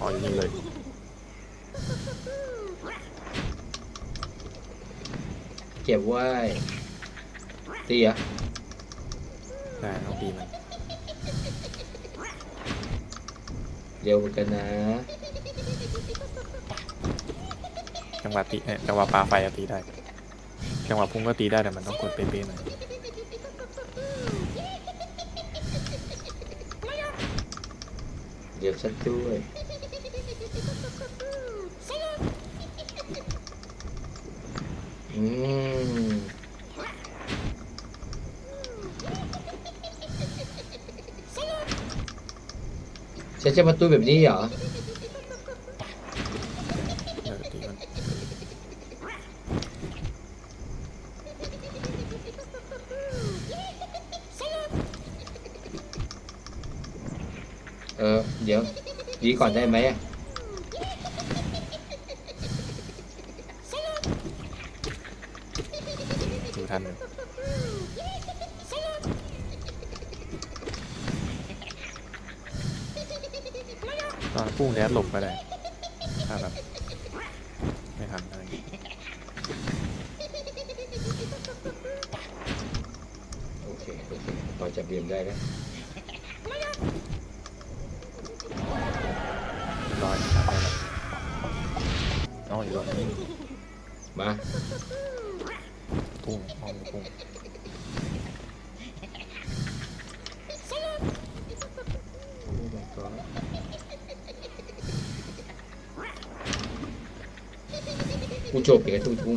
อ๋ออยู่นี่เลยเก็บไว้ตีอะได้ต้องตีมันเร็วเหมือนกันนะ จังหวะตีเอ่อจังหวะปลาไฟอะตีได้ จังหวะพุ่งก็ตีได้แต่มันต้องกดเป๊ะๆหน่อยเดี๋ยวฉันด้วย อืมฉันจะมาตู้แบบนี้เหรอเดี๋ยวตีมันเออ เดี๋ยวดีก่อนได้ไหมอะ ทันอยู่ตอนพุ่งแดดหลบก็ได้ถ้าแบบไม่ทันอะไรอย่างงี้โอเคโอเคพอจับเบียมได้แล้วร้อยครับได้แล้วอ๋ออยู่ตรงนี้มา พุ่งอ๋อมีพุ่งกูจบอย่างกับทุ่ง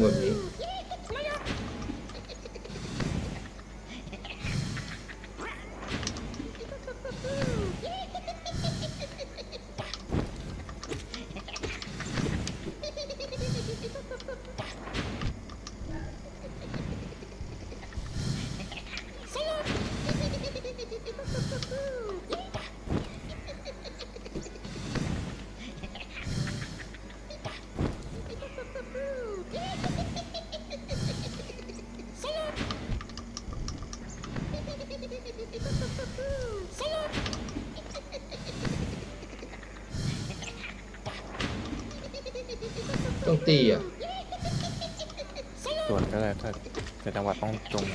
ต้องตีอะส่วนก็ได้ถ้าในจังหวะต้องจง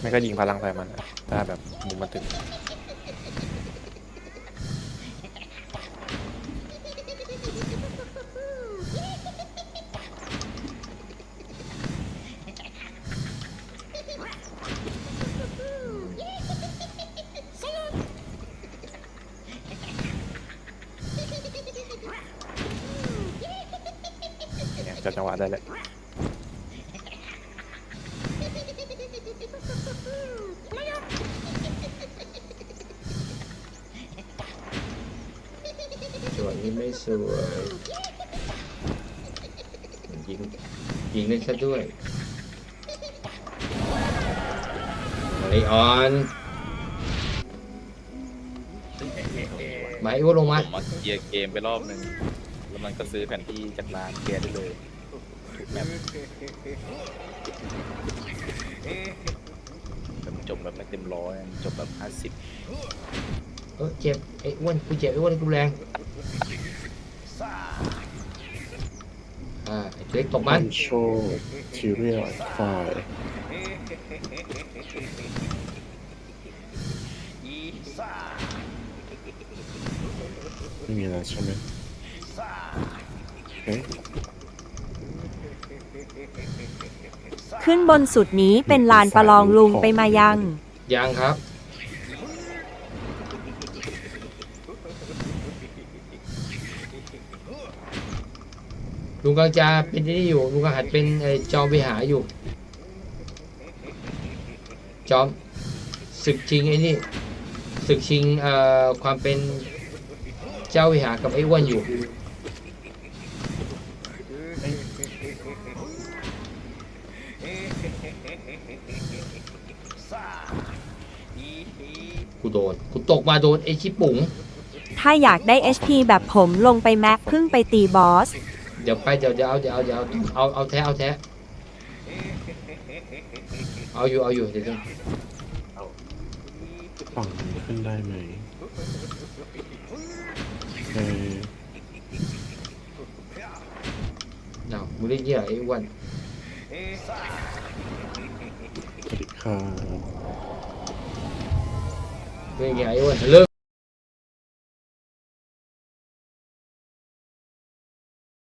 ไม่ก็ยิงพลังใส่มันถ้าแบบมุมมันถึง จัดจังหวะได้เลยจังหวะนี้ไม่สวยยิงยิงได้ซะด้วยไอออนมาไอ้อ้วนลงมา ผมมาเคลียร์เกมไปรอบหนึ่ง แล้วมันก็ซื้อแผนที่จากร้านเคลียร์ได้เลยทุกแมปแบบจบแบบไม่เต็มร้อยจบแบบห้าสิบเออเจ็บไอ้อ้วนกูเจ็บไอ้อ้วนกูแรงอ่าไอ้เล็กตบมัน Control Material File ไม่มีอะไรใช่ไหมโอเค ขึ้นบนสุดนี้เป็นลานประลองลุงไปมายัง ยังครับ ลุงกำลังจะเป็นที่นี่อยู่ ลุงกำลังหัดเป็นไอ้จอมวิหารอยู่ จอมศึกชิงไอ้นี่ศึกชิงเอ่อความเป็นเจ้าวิหารกับไอ้อ้วนอยู่ กูโดนกูตกมาโดนไอ้ชิปุ๋ง ถ้าอยากได้ HP แบบผมลงไปแม็กเพิ่งไปตีบอส เดี๋ยวไปเดี๋ยวเดี๋ยวเอาเดี๋ยวเอาเดี๋ยวเอาเอาแท้เอาแท้เอาอยู่เอาอยู่เดี๋ยวจะฝั่งนี้ขึ้นได้ไหมเออเนามึงเรียกเหี้ยไอ้อ้วันสวัสดี ครับเรียกเหี้ยไอ้อ้วันเลิก